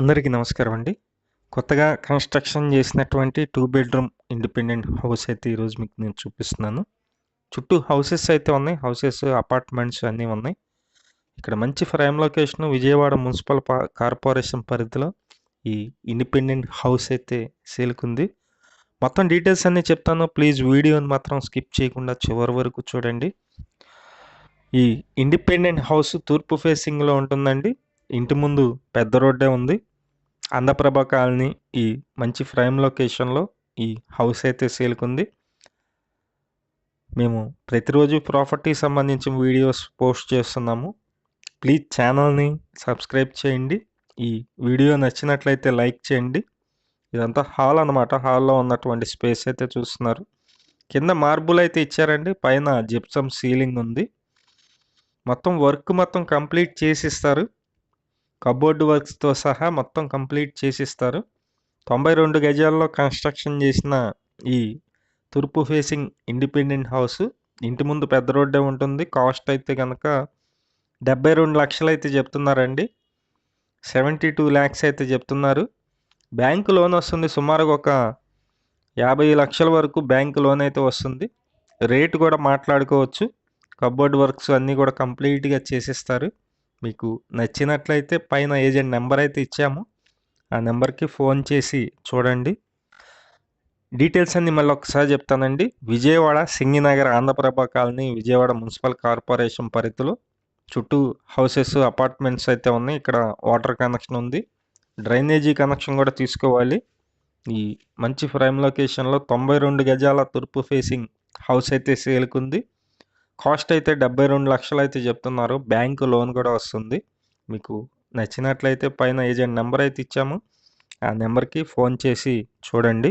అందరికీ నమస్కారం అండి. కొత్తగా కన్స్ట్రక్షన్ చేసినటువంటి టూ బెడ్రూమ్ ఇండిపెండెంట్ హౌస్ అయితే ఈరోజు మీకు నేను చూపిస్తున్నాను. చుట్టూ హౌసెస్ అయితే ఉన్నాయి. హౌసెస్ అపార్ట్మెంట్స్ అన్నీ ఉన్నాయి. ఇక్కడ మంచి frame location Vijayawada municipal corporation పరిధిలో ఈ ఇండిపెండెంట్ హౌస్ అయితే సేల్కుంది. మొత్తం డీటెయిల్స్ అన్నీ చెప్తాను. ప్లీజ్ వీడియోని మాత్రం స్కిప్ చేయకుండా చివరి వరకు చూడండి. ఈ ఇండిపెండెంట్ హౌస్ తూర్పు ఫేసింగ్లో ఉంటుందండి. ఇంటి ముందు పెద్ద రోడ్డే ఉంది. అందప్రభ కాలనీ ఈ మంచి ఫ్రైమ్ లొకేషన్లో ఈ హౌస్ అయితే సేల్కుంది. మేము ప్రతిరోజు ప్రాపర్టీ సంబంధించిన వీడియోస్ పోస్ట్ చేస్తున్నాము. ప్లీజ్ ఛానల్ని సబ్స్క్రైబ్ చేయండి. ఈ వీడియో నచ్చినట్లయితే లైక్ చేయండి. ఇదంతా హాల్ అనమాట హాల్లో ఉన్నటువంటి స్పేస్ అయితే చూస్తున్నారు. కింద మార్బుల్ అయితే ఇచ్చారండి. పైన జిప్సమ్ సీలింగ్ ఉంది. మొత్తం వర్క్ మొత్తం కంప్లీట్ చేసిస్తారు. కబోర్డ్ వర్క్స్తో సహా మొత్తం కంప్లీట్ చేసిస్తారు. తొంభై రెండు గజాల్లో కన్స్ట్రక్షన్ చేసిన ఈ తూర్పు ఫేసింగ్ ఇండిపెండెంట్ హౌస్ ఇంటి ముందు పెద్ద రోడ్డే ఉంటుంది. కాస్ట్ అయితే కనుక డెబ్బై రెండు లక్షలు అయితే చెప్తున్నారండి. సెవెంటీ టూ ల్యాక్స్ అయితే చెప్తున్నారు. బ్యాంకు లోన్ వస్తుంది. సుమారుగా ఒక యాభై లక్షల వరకు బ్యాంకు లోన్ అయితే వస్తుంది. రేటు కూడా మాట్లాడుకోవచ్చు. కబోర్డ్ వర్క్స్ అన్నీ కూడా కంప్లీట్గా చేసిస్తారు. మీకు నచ్చినట్లయితే పైన ఏజెంట్ నెంబర్ అయితే ఇచ్చాము ఆ నెంబర్కి ఫోన్ చేసి చూడండి. డీటెయిల్స్ అన్ని మళ్ళీ ఒకసారి చెప్తానండి. Vijayawada Singhnagar Andhra Prabha colony Vijayawada municipal corporation పరిధిలో చుట్టూ హౌసెస్ అపార్ట్మెంట్స్ అయితే ఉన్నాయి. ఇక్కడ వాటర్ కనెక్షన్ ఉంది. డ్రైనేజీ కనెక్షన్ కూడా తీసుకోవాలి. ఈ మంచి ఫ్రేమ్ లొకేషన్లో తొంభై రెండు గజాల తూర్పు ఫేసింగ్ హౌస్ అయితే సేల్కుంది కాస్ట్ అయితే డెబ్బై రెండు లక్షలు అయితే చెప్తున్నారు. బ్యాంకు లోన్ కూడా వస్తుంది. మీకు నచ్చినట్లయితే పైన ఏజెంట్ నెంబర్ అయితే ఇచ్చాము. ఆ నెంబర్కి ఫోన్ చేసి చూడండి.